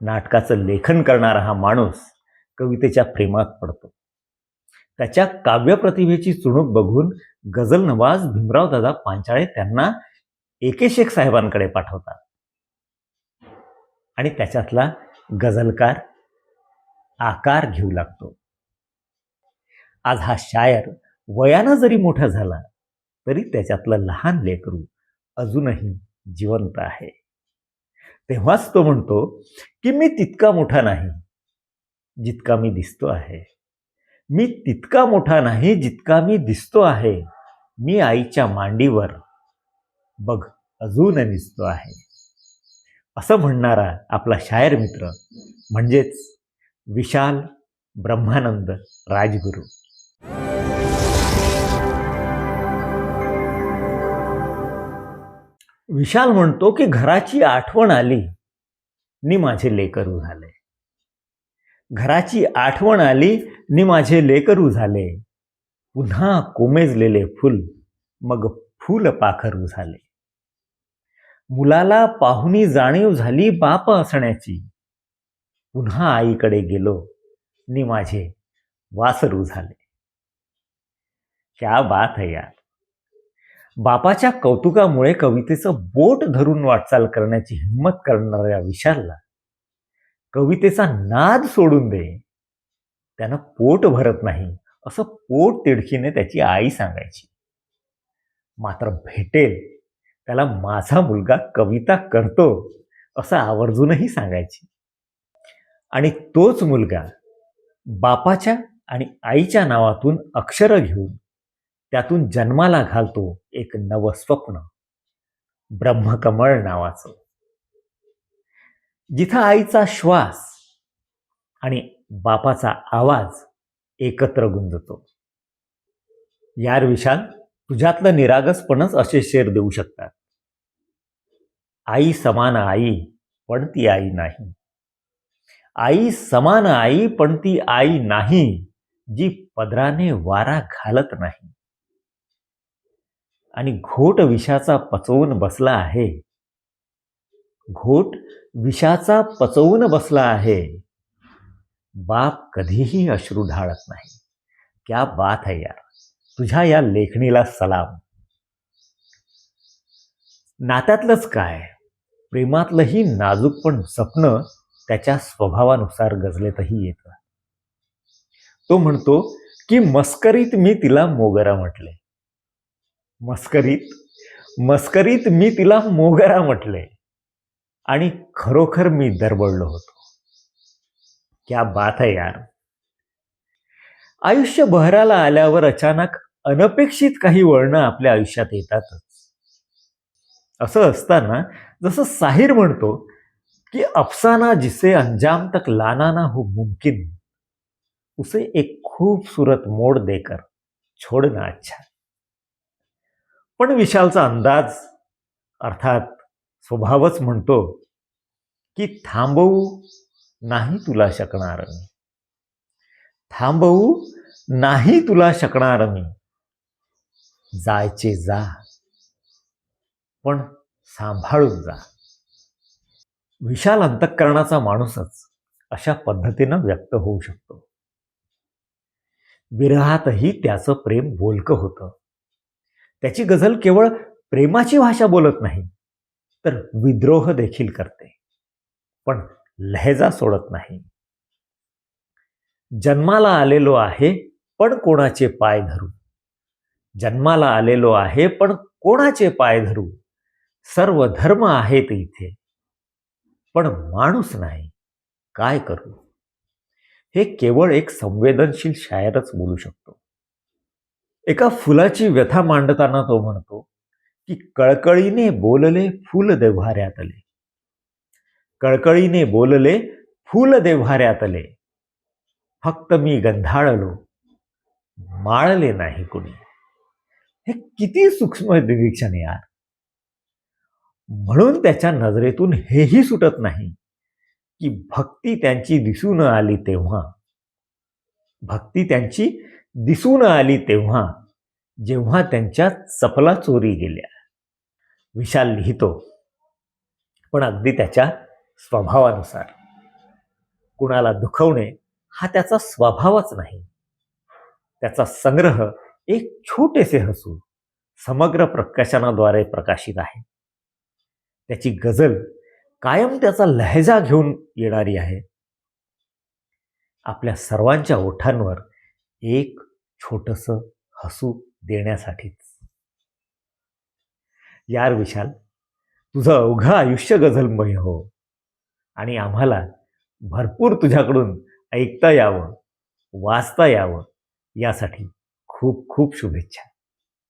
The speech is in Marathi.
नाटकाचं लेखन करणारा हा माणूस कवितेच्या प्रेमात पडतो. त्याच्या काव्यप्रतिभेची चुणूक बघून गझल नवाज भीमराव दादा पांचाळे त्यांना एके शेख साहेबांकडे पाठवतात. आणि त्याच्यातला गझलकार आकार घेऊ लागतो. आज हा शायर वयानं जरी मोठा झाला तरी त्याच्यातलं लहान लेकरू अजूनही जिवंत आहे. तेव्हाच तो म्हणतो की मी तितका मोठा नाही जितका मी दिसतो आहे. मी तितका मोठा नाही जितका मी दिसतो आहे. मी आईच्या मांडीवर बघ अजून दिसतो आहे. असं म्हणणारा आपला शायर मित्र म्हणजेच विशाल ब्रह्मानंद राजगुरू. विशाल म्हणतो की घराची आठवण आली नि माझे लेकरू झाले. घराची आठवण आली नि माझे लेकरू झाले. पुन्हा कोमेजलेले फुल मग फुल पाखरू झाले. मुलाला पाहुणी जाणीव झाली बाप असण्याची. पुन्हा आईकडे गेलो नि माझे वासरू झाले. क्या बात है यार. बापाच्या कौतुकामुळे कवितेचं बोट धरून वाटचाल करण्याची हिंमत करणाऱ्या विशालला कवितेचा नाद सोडून दे. त्यानं पोट भरत नाही असं पोट तिडकीने त्याची आई सांगायची. मात्र भेटेल त्याला माझा मुलगा कविता करतो असं आवर्जूनही सांगायची. आणि तोच मुलगा बापाच्या आणि आईच्या नावातून अक्षरं घेऊन त्यातून जन्माला घालतो एक नव स्वप्न. ब्रह्मकमळ नावाचं. जिथं आईचा श्वास आणि बापाचा आवाज एकत्र गुंजतो. यार विशाल तुझ्यातलं निरागसपणच असे शेर देऊ शकतात. आई समान आई पण ती आई नाही. आई समान आई पण ती आई नाही जी पदराने वारा घालत नाही. आणि घोट विषाचा पचवून बसला आहे. घोट विषाचा पचवून बसला आहे. बाप कधीही अश्रू ढाळत नाही. क्या बात है यार. तुझ्या या लेखणीला सलाम. नात्यातलंच काय? प्रेमातलंही नाजूक पण सपन त्याच्या स्वभावानुसार गजलेतही येतं. तो म्हणतो की मस्करीत मी तिला मोगरा म्हटले. मस्करीत. मस्करीत मी तिला मोगरा म्हटले आणि खरोखर मी दरबडलो होतो. क्या बात आहे यार. आयुष्य बहराला आल्यावर अचानक अनपेक्षित काही वळणं आपल्या आयुष्यात येतातच. असं असताना जसं साहिर म्हणतो की अफसाना जिसे अंजाम तक लाना ना हो मुमकिन उसे एक खूबसूरत मोड देकर छोडना अच्छा। पण विशालचा अंदाज अर्थात स्वभावच म्हणतो की थांबवू नाही तुला शकणार मी. थांबवू नाही तुला शकणार मी. जायचे जा पण सांभाळून जा. विशाल अंतःकरणाचा माणूसच अशा पद्धतीनं व्यक्त होऊ शकतो. विरहातही त्याचं प्रेम बोलकं होतं. त्याची गझल केवळ प्रेमाची भाषा बोलत नाही तर विद्रोह देखील करते. पण लहेजा सोडत नाही. जन्माला आलेलो आहे पण कोणाचे पाय धरू? जन्माला आलेलो आहे पण कोणाचे पाय धरू? सर्व धर्म आहेत इथे. पण माणूस नाही काय करू? हे केवळ एक संवेदनशील शायरच बोलू शकतो. एका फुलाची व्यथा मांडताना तो म्हणतो की कळकळीने बोलले फुल देव्हाऱ्यातले. कळकळीने बोलले फुल देव्हाऱ्यातले. फक्त मी गंधाळलो. माळले नाही कुणी. हे किती सूक्ष्म निरीक्षण यार. म्हणून त्याच्या नजरेतून हेही सुटत नाही की भक्ती त्यांची दिसून आली तेव्हा. भक्ती त्यांची दिसून आली तेव्हा जेव्हा त्यांच्या चपला चोरी गेल्या. विशाल लिहितो पण अगदी त्याच्या स्वभावानुसार. कुणाला दुखवणे हा त्याचा स्वभावच नाही. त्याचा संग्रह एक छोटेसे हसू समग्र प्रकाशनाद्वारे प्रकाशित आहे. त्याची गझल कायम त्याचा लहजा घेऊन येणारी आहे. आपल्या सर्वांच्या ओठांवर एक छोटस हसू देण्यासाठीच. यार विशाल तुझं अवघं आयुष्य गझलमय हो. आणि आम्हाला भरपूर तुझ्याकडून ऐकता यावं वाचता यावं यासाठी खूप खूप शुभेच्छा.